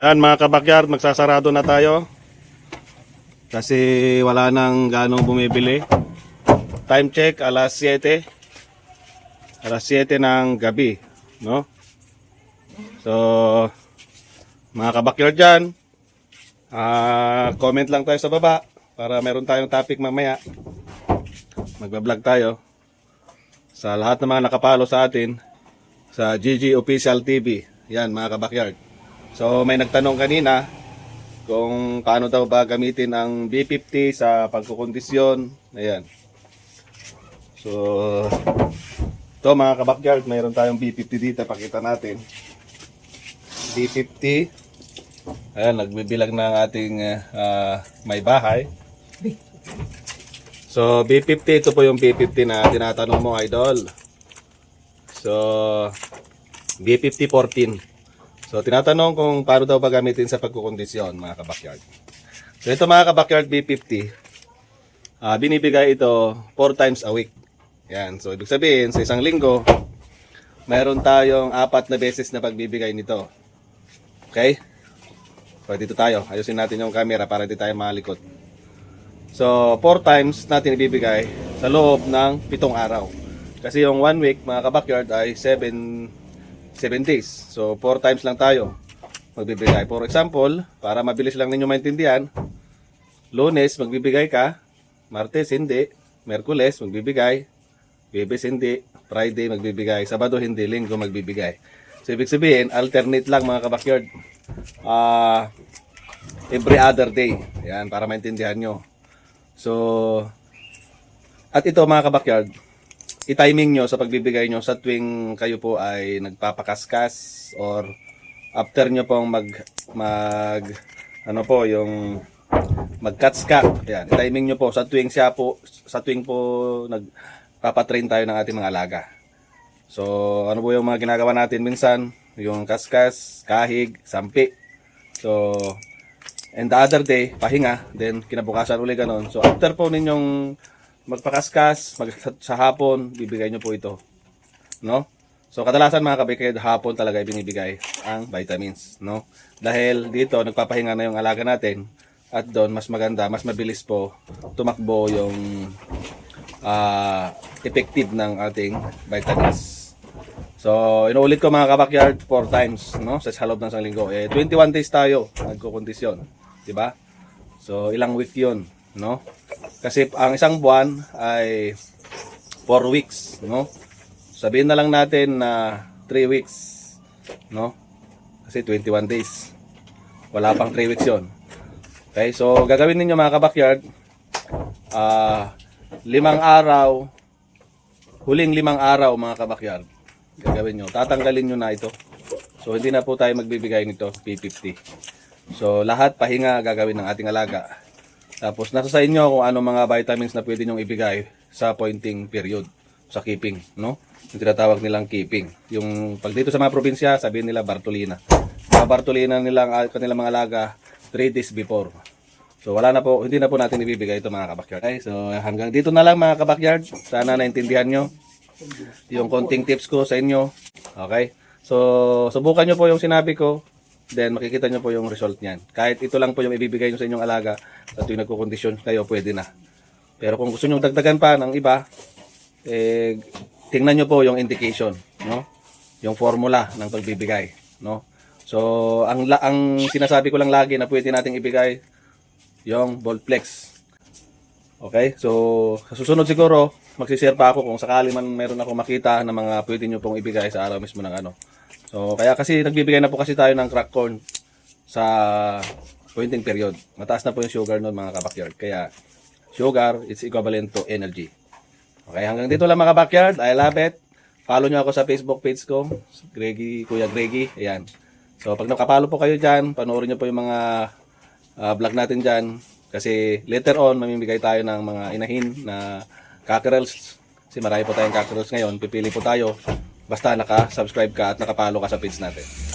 Yan mga kabakyard, magsasarado na tayo. Kasi wala nang ganong bumibili. Time check, alas 7. Alas 7 ng gabi. No? So, mga kabakyard dyan, ah comment lang tayo sa baba para meron tayong topic mamaya. Magbablog tayo sa lahat ng mga nakapalo sa atin sa GG Official TV. Yan mga kabakyard. So may nagtanong kanina kung paano daw ba gamitin ang B50 sa pagkukondisyon. Ayan. So to mga kabakyard, mayroon tayong B50 dito. Pakita natin. B50. Ayan, nagbibilang ng ating ah, may bahay. So, B50, ito po yung B50 na tinatanong mo, idol. So, B50 14. So, tinatanong kung paano daw ba gamitin sa pagkukondisyon, mga kabakyard. So, ito mga kabakyard B50, ah binibigay ito 4 times a week. Yan. So, ibig sabihin, sa isang linggo, mayroon tayong apat na beses na pagbibigay nito. Okay? So, dito tayo. Ayusin natin yung camera para hindi tayo malikot. So, 4 times natin ibibigay sa loob ng pitong araw. Kasi yung 1 week, mga kabakyard, ay 7 7 days. So, 4 times lang tayo magbibigay. For example, para mabilis lang ninyo maintindihan, lunes, magbibigay ka, martes, hindi, merkules, magbibigay, bebes, hindi, Friday, magbibigay, sabado, hindi, linggo, magbibigay. So, ibig sabihin, alternate lang mga kabakyard. Ah, every other day. Yan, para maintindihan nyo. So, at ito mga kabakyard, i-timing nyo sa pagbibigay nyo sa tuwing kayo po ay nagpapakaskas or after nyo pong mag, mag, ano po, yung mag-catch-cut. Yan, i-timing nyo po sa tuwing siya po, sa tuwing po nagpapatrain tayo ng ating mga alaga. So, ano po yung mga ginagawa natin minsan? Yung kaskas, kahig, sampi. So, And the other day, pahinga, then kinabukasan uli ganon. So after po ninyong magpakaskas, mag sa hapon, bibigay nyo po ito. No? So kadalasan mga kabikid, hapon talaga ibinibigay ang vitamins, no? Dahil dito nagpapahinga na yung alaga natin at doon mas maganda, mas mabilis po tumakbo yung ah effective ng ating vitamins. So, inuulit ko mga kabakyard four times, no? Sa loob ng isang linggo. Eh, 21 days tayo nagkukondisyon. 'di ba? So, ilang week 'yon, no? Kasi ang isang buwan ay 4 weeks, no? Sabihin na lang natin na 3 weeks, no? Kasi 21 days. Wala pang 3 weeks 'yon. Okay, so gagawin ninyo mga kabakyard, ah, limang araw, huling limang araw mga kabakyard, gagawin nyo. Tatanggalin nyo na ito. So, hindi na po tayo magbibigay nito, P50. So, lahat pahinga gagawin ng ating alaga. Tapos, nasa sa inyo kung ano mga vitamins na pwede nyong ibigay sa pointing period, sa keeping, no? Yung tinatawag nilang keeping. Yung pag dito sa mga probinsya, sabihin nila Bartolina. Mga Bartolina nilang kanilang mga alaga 3 days before. So wala na po, hindi na po natin ibibigay ito mga kabakyard. Okay, so hanggang dito na lang mga kabakyard. Sana naintindihan nyo yung konting tips ko sa inyo. Okay? So subukan nyo po yung sinabi ko. Then makikita nyo po yung result niyan. Kahit ito lang po yung ibibigay nyo sa inyong alaga at yung nagkukondisyon kayo, pwede na. Pero kung gusto nyo dagdagan pa ng iba, eh, tingnan nyo po yung indication, no? Yung formula ng pagbibigay, no? So, ang ang sinasabi ko lang lagi na pwede nating ibigay yung Voltplex. Okay? So, sa susunod siguro, magsishare pa ako kung sakali man meron ako makita na mga pwede nyo pong ibigay sa araw mismo ng ano. So, kaya kasi nagbibigay na po kasi tayo ng crack corn sa pointing period. Mataas na po yung sugar noon mga kabakyard. Kaya, sugar is equivalent to energy. Okay, hanggang dito lang mga backyard. I love it. Follow nyo ako sa Facebook page ko. Greggy, Kuya Greggy. Ayan. So, pag nakapalo po kayo dyan, panoorin nyo po yung mga ah, vlog natin dyan. Kasi later on, mamimigay tayo ng mga inahin na cockerels. Kasi marami po tayong cockerels ngayon. Pipili po tayo. Basta naka-subscribe ka at nakapalo ka sa page natin.